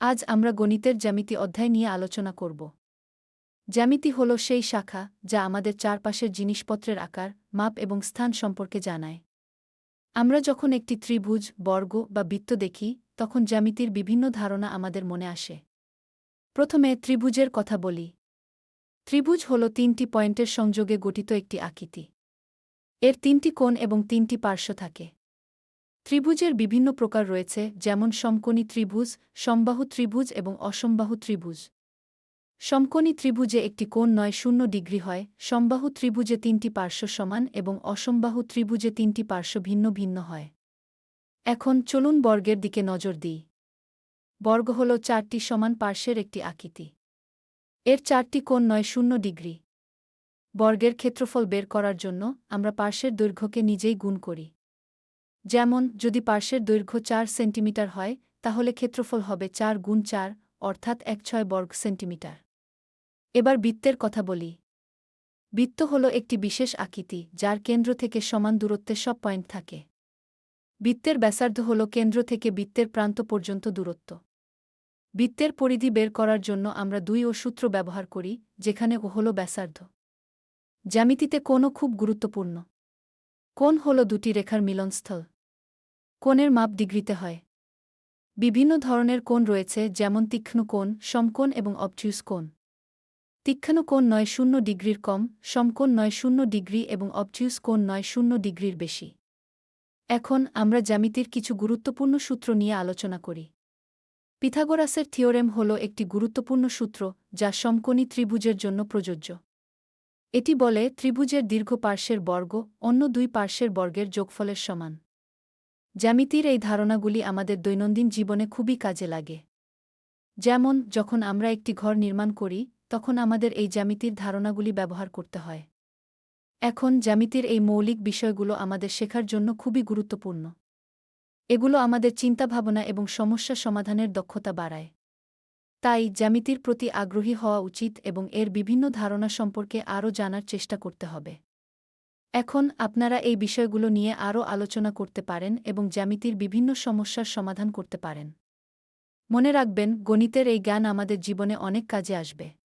আজ আমরা গণিতের জ্যামিতি অধ্যায় নিয়ে আলোচনা করব। জ্যামিতি হল সেই শাখা যা আমাদের চারপাশের জিনিসপত্রের আকার, মাপ এবং স্থান সম্পর্কে জানায়। আমরা যখন একটি ত্রিভুজ, বর্গ বা বৃত্ত দেখি, তখন জ্যামিতির বিভিন্ন ধারণা আমাদের মনে আসে। প্রথমে ত্রিভুজের কথা বলি। ত্রিভুজ হল তিনটি পয়েন্টের সংযোগে গঠিত একটি আকৃতি। এর তিনটি কোণ এবং তিনটি পার্শ্ব থাকে। ত্রিভুজের বিভিন্ন প্রকার রয়েছে, যেমন সমকোণী ত্রিভুজ, সমবাহু ত্রিভুজ এবং অসমবাহু ত্রিভুজ। সমকোণী ত্রিভুজে একটি কোণ নয়, শূন্য ডিগ্রি হয়, সমবাহু ত্রিভুজে তিনটি পার্শ্ব সমান এবং অসমবাহু ত্রিভুজে তিনটি পার্শ্ব ভিন্ন ভিন্ন হয়। এখন চলুন বর্গের দিকে নজর দিই। বর্গ হল চারটি সমান পার্শ্বের একটি আকৃতি। এর চারটি কোণ নয়, শূন্য ডিগ্রি। বর্গের ক্ষেত্রফল বের করার জন্য আমরা পার্শ্বের দৈর্ঘ্যকে নিজেই গুণ করি। যেমন, যদি পার্শ্বের দৈর্ঘ্য চার সেন্টিমিটার হয়, তাহলে ক্ষেত্রফল হবে চার গুণ চার, অর্থাৎ এক ছয় বর্গ সেন্টিমিটার। এবার বৃত্তের কথা বলি। বৃত্ত হল একটি বিশেষ আকৃতি, যার কেন্দ্র থেকে সমান দূরত্বে সব পয়েন্ট থাকে। বৃত্তের ব্যাসার্ধ হল কেন্দ্র থেকে বৃত্তের প্রান্ত পর্যন্ত দূরত্ব। বৃত্তের পরিধি বের করার জন্য আমরা দুই ও সূত্র ব্যবহার করি, যেখানে ও হল ব্যাসার্ধ। জ্যামিতিতে কোনও খুব গুরুত্বপূর্ণ। কোন হল দুটি রেখার মিলনস্থল। কোণের মাপ ডিগ্রিতে হয়। বিভিন্ন ধরনের কোণ রয়েছে, যেমন তীক্ষ্ণ কোণ, সমকোণ এবং অবটিউস কোণ। তীক্ষ্ণ কোণ নয় শূন্য ডিগ্রির কম, সমকোণ নয় শূন্য ডিগ্রি এবং অবটিউস কোণ নয় শূন্য ডিগ্রির বেশি। এখন আমরা জ্যামিতির কিছু গুরুত্বপূর্ণ সূত্র নিয়ে আলোচনা করি। পিথাগোরাসের থিওরেম হল একটি গুরুত্বপূর্ণ সূত্র, যা সমকোণী ত্রিভুজের জন্য প্রযোজ্য। এটি বলে ত্রিভুজের দীর্ঘ পার্শ্বের বর্গ, অন্য দুই পার্শ্বের বর্গের যোগফলের সমান। জ্যামিতির এই ধারণাগুলি আমাদের দৈনন্দিন জীবনে খুবই কাজে লাগে। যেমন, যখন আমরা একটি ঘর নির্মাণ করি, তখন আমাদের এই জ্যামিতির ধারণাগুলি ব্যবহার করতে হয়। এখন, জ্যামিতির এই মৌলিক বিষয়গুলো আমাদের শেখার জন্য খুবই গুরুত্বপূর্ণ। এগুলো আমাদের চিন্তাভাবনা এবং সমস্যা সমাধানের দক্ষতা বাড়ায়। তাই, জ্যামিতির প্রতি আগ্রহী হওয়া উচিত এবং এর বিভিন্ন ধারণা সম্পর্কে আরও জানার চেষ্টা করতে হবে। এখন আপনারা এই বিষয়গুলো নিয়ে আরও আলোচনা করতে পারেন এবং জ্যামিতির বিভিন্ন সমস্যার সমাধান করতে পারেন। মনে রাখবেন, গণিতের এই জ্ঞান আমাদের জীবনে অনেক কাজে আসবে।